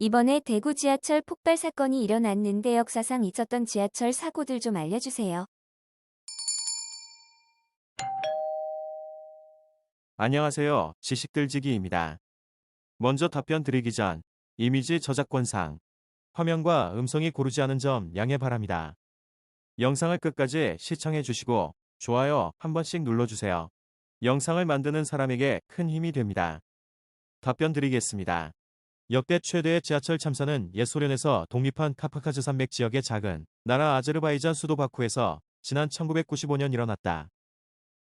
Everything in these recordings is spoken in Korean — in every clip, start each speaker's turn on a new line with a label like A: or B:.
A: 이번에 대구 지하철 폭발 사건이 일어났는데 역사상 있었던 지하철 사고들 좀 알려주세요.
B: 안녕하세요. 지식들지기입니다. 먼저 답변 드리기 전 이미지 저작권상 화면과 음성이 고르지 않은 점 양해 바랍니다. 영상을 끝까지 시청해 주시고 좋아요 한 번씩 눌러주세요. 영상을 만드는 사람에게 큰 힘이 됩니다. 답변 드리겠습니다. 역대 최대의 지하철 참사는 옛소련에서 독립한 카프카즈 산맥 지역의 작은 나라 아제르바이잔 수도 바쿠에서 지난 1995년 일어났다.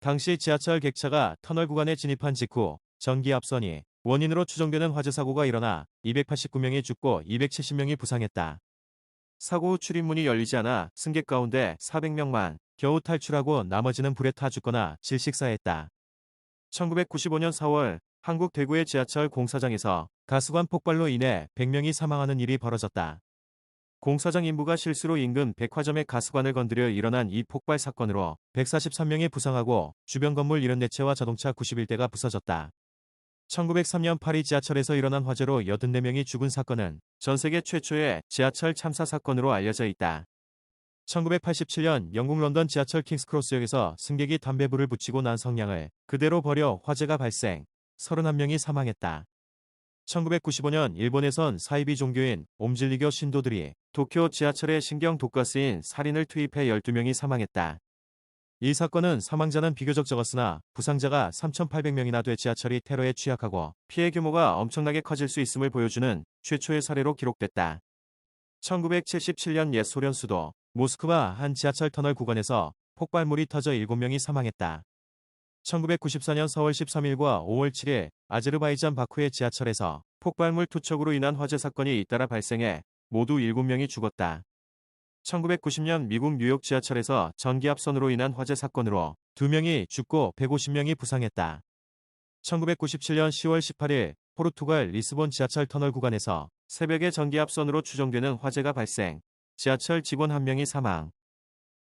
B: 당시 지하철 객차가 터널 구간에 진입한 직후 전기 앞선이 원인으로 추정되는 화재 사고가 일어나 289명이 죽고 270명이 부상했다. 사고 후 출입문이 열리지 않아 승객 가운데 400명만 겨우 탈출하고 나머지는 불에 타 죽거나 질식사했다. 1995년 4월 한국 대구의 지하철 공사장에서 가스관 폭발로 인해 100명이 사망하는 일이 벌어졌다. 공사장 인부가 실수로 인근 백화점의 가스관을 건드려 일어난 이 폭발 사건으로 143명이 부상하고 주변 건물 74채와 자동차 91대가 부서졌다. 1903년 파리 지하철에서 일어난 화재로 84명이 죽은 사건은 전 세계 최초의 지하철 참사 사건으로 알려져 있다. 1987년 영국 런던 지하철 킹스크로스역에서 승객이 담배불을 붙이고 난 성냥을 그대로 버려 화재가 발생, 31명이 사망했다. 1995년 일본에선 사이비 종교인 옴질리교 신도들이 도쿄 지하철에 신경 독가스인 살인을 투입해 12명이 사망했다. 이 사건은 사망자는 비교적 적었으나 부상자가 3,800명이나 돼 지하철이 테러에 취약하고 피해 규모가 엄청나게 커질 수 있음을 보여주는 최초의 사례로 기록됐다. 1977년 옛 소련 수도 모스크바 한 지하철 터널 구간에서 폭발물이 터져 7명이 사망했다. 1994년 4월 13일과 5월 7일 아제르바이잔 바쿠의 지하철에서 폭발물 투척으로 인한 화재 사건이 잇따라 발생해 모두 7명이 죽었다. 1990년 미국 뉴욕 지하철에서 전기압선으로 인한 화재 사건으로 2명이 죽고 150명이 부상했다. 1997년 10월 18일 포르투갈 리스본 지하철 터널 구간에서 새벽에 전기압선으로 추정되는 화재가 발생, 지하철 직원 1명이 사망.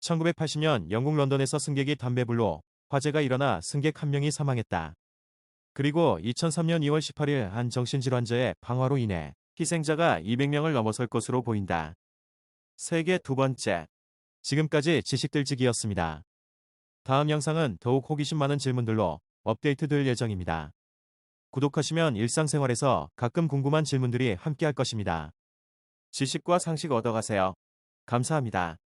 B: 1980년 영국 런던에서 승객이 담배불로 화재가 일어나 승객 1명이 사망했다. 그리고 2003년 2월 18일 한 정신질환자의 방화로 인해 희생자가 200명을 넘어설 것으로 보인다. 세계 두 번째. 지금까지 지식들지기였습니다. 다음 영상은 더욱 호기심 많은 질문들로 업데이트 될 예정입니다. 구독하시면 일상생활에서 가끔 궁금한 질문들이 함께할 것입니다. 지식과 상식 얻어가세요. 감사합니다.